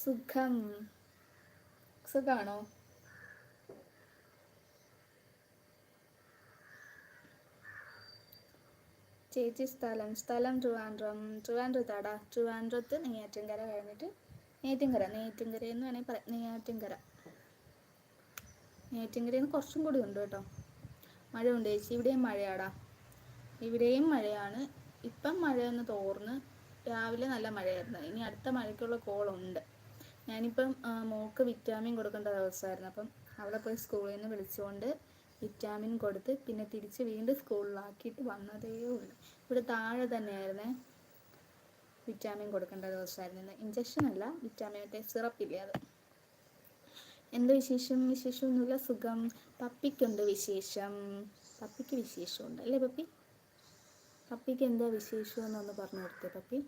സുഖം. സുഖാണോ? ചേച്ചി സ്ഥലം സ്ഥലം ട്രിവാൻഡ്രം ട്രിവാൻഡ്രത്താടാ. ട്രിവാൻഡ്രത്ത് നെയ്യാറ്റിൻകര കഴിഞ്ഞിട്ട് നെയ്യാറ്റിൻകര നെയ്യാറ്റിൻകര എന്ന് വേണമെങ്കിൽ പറയാം. നെയ്യാറ്റിൻകര. നെയ്യാറ്റിൻകരയിൽ നിന്ന് കുറച്ചും കൂടി ഉണ്ട് കേട്ടോ. മഴ ഉണ്ട് ചേച്ചി. ഇവിടെയും മഴയാടാ. ഇവിടെയും മഴയാണ്. ഇപ്പം മഴയൊന്ന് തോർന്ന് രാവിലെ നല്ല മഴയായിരുന്നു. ഇനി അടുത്ത മഴയ്ക്കുള്ള കോളുണ്ട്. ഞാനിപ്പം മോൾക്ക് വിറ്റാമിൻ കൊടുക്കേണ്ട ദിവസമായിരുന്നു. അപ്പം അവിടെ പോയി സ്കൂളിൽ നിന്ന് വിളിച്ചുകൊണ്ട് വിറ്റാമിൻ കൊടുത്ത് പിന്നെ തിരിച്ച് വീണ്ടും സ്കൂളിലാക്കിയിട്ട് വന്നതേ ഉള്ളൂ. ഇവിടെ താഴെ തന്നെയായിരുന്നേ വിറ്റാമിൻ കൊടുക്കേണ്ട ദിവസമായിരുന്നു ഇഞ്ചക്ഷൻ അല്ല വിറ്റാമിൻ മറ്റേ സിറപ്പില്ലേ അത്. എന്ത് വിശേഷം? വിശേഷമൊന്നുമില്ല. സുഖം. പപ്പിക്കുണ്ട് വിശേഷം. പപ്പിക്ക് വിശേഷമുണ്ട് അല്ലേ പപ്പി? പപ്പിക്ക് എന്താ വിശേഷം എന്നൊന്ന് പറഞ്ഞു കൊടുത്തേ പപ്പി.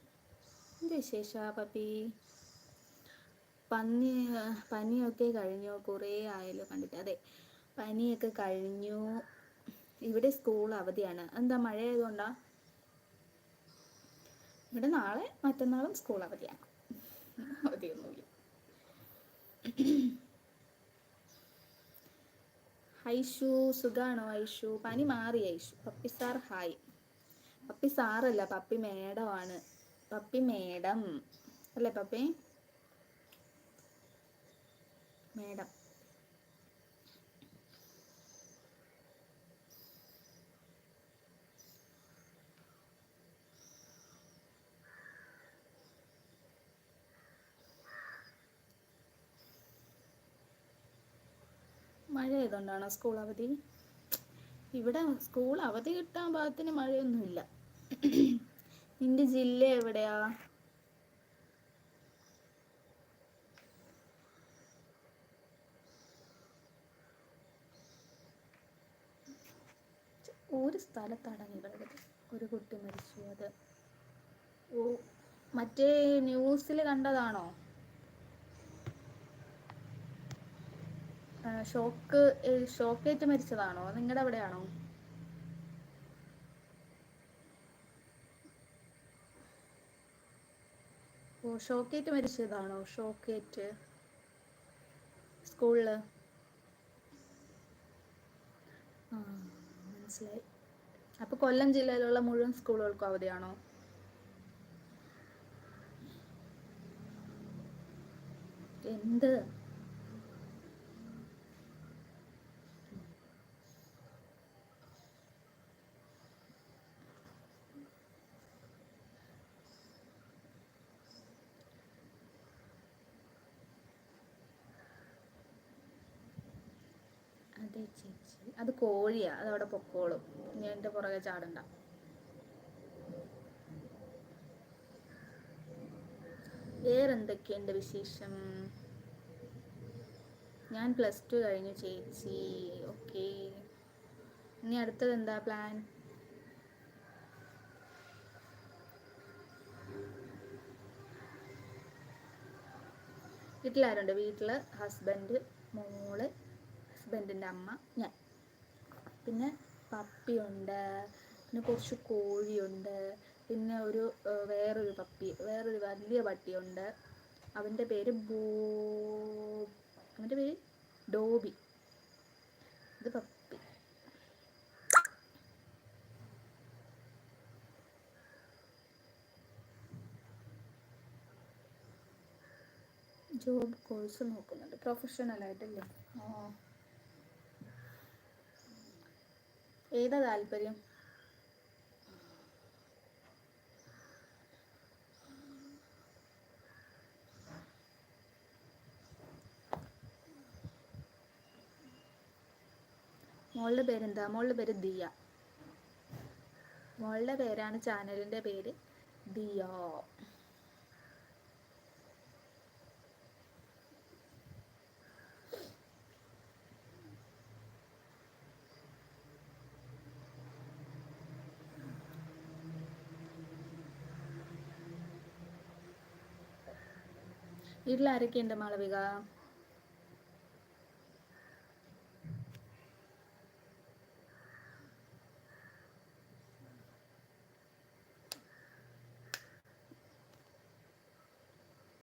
എന്ത് വിശേഷ പപ്പി? പന്നി പനിയൊക്കെ കഴിഞ്ഞു. കുറേ ആയല്ലോ കണ്ടിട്ട്. അതെ പനിയൊക്കെ കഴിഞ്ഞു. ഇവിടെ സ്കൂൾ അവധിയാണ്. എന്താ മഴ ആയതുകൊണ്ടാ ഇവിടെ നാളെ മറ്റന്നാളും സ്കൂൾ അവധിയാണ്. അവധിയൊന്നുമില്ല. ഐഷു സുഖാണോ ഐഷു? പനി മാറി Aishu. Puppy sir hi puppy സാറല്ല പപ്പി മേഡമാണ് പപ്പി മേഡം അല്ലേ പപ്പി? മേഡം മഴ ആയതുകൊണ്ടാണോ സ്കൂൾ അവധി? ഇവിടെ സ്കൂൾ അവധി കിട്ടാൻ ഭാഗത്തിന് മഴയൊന്നുമില്ല. നിന്റെ ജില്ല എവിടെയാ? ഒരു സ്ഥലത്താണ് ഇവിടെ ഒരു കുട്ടി മരിച്ചു. അത് ഓ മറ്റേ ന്യൂസിൽ കണ്ടതാണോ? ഷോക്ക് ഷോക്കേറ്റ് മരിച്ചതാണോ? നിങ്ങളുടെ അവിടെയാണോ? ഓ ഷോക്കേറ്റ് മരിച്ചതാണോ? ഷോക്കേറ്റ്. സ്കൂളിൽ. ആ. മനസ്സിലായി. അപ്പൊ കൊല്ലം ജില്ലയിലുള്ള മുഴുവൻ സ്കൂളുകൾക്കും അവധിയാണോ? എന്ത്? അതെ ചേച്ചി അത് കോഴിയാ അതവിടെ പൊക്കോളും. ഇനി എന്റെ പുറകെ ചാടണ്ട. വേറെന്തൊക്കെയുണ്ട് വിശേഷം? ഞാൻ പ്ലസ് ടു കഴിഞ്ഞു ചേച്ചി. ഓക്കെ. ഇനി അടുത്തത് എന്താ പ്ലാൻ? വീട്ടിലാരുണ്ട്? വീട്ടിൽ ഹസ്ബൻഡ് മോൾ ഹസ്ബൻഡിന്റെ അമ്മ ഞാൻ. പിന്നെ പപ്പിയുണ്ട് പിന്നെ കുറച്ച് കോഴിയുണ്ട് പിന്നെ ഒരു വേറൊരു പപ്പി വേറൊരു വലിയ പട്ടിയുണ്ട്. അവന്റെ പേര് ബോ അവന്റെ പേര് ഡോബി. ഇത് പപ്പി. ജോബ് കോഴ്സ് നോക്കുന്നുണ്ട്. പ്രൊഫഷണൽ ആയിട്ടല്ലേ ആ ഏതാ താല്പര്യം? മോളുടെ പേരെന്താ? മോളുടെ പേര് ദിയ. മോളുടെ പേരാണ് ചാനലിന്റെ പേര് ദിയ. ఇట్లా అరికేంటి మాళవిగా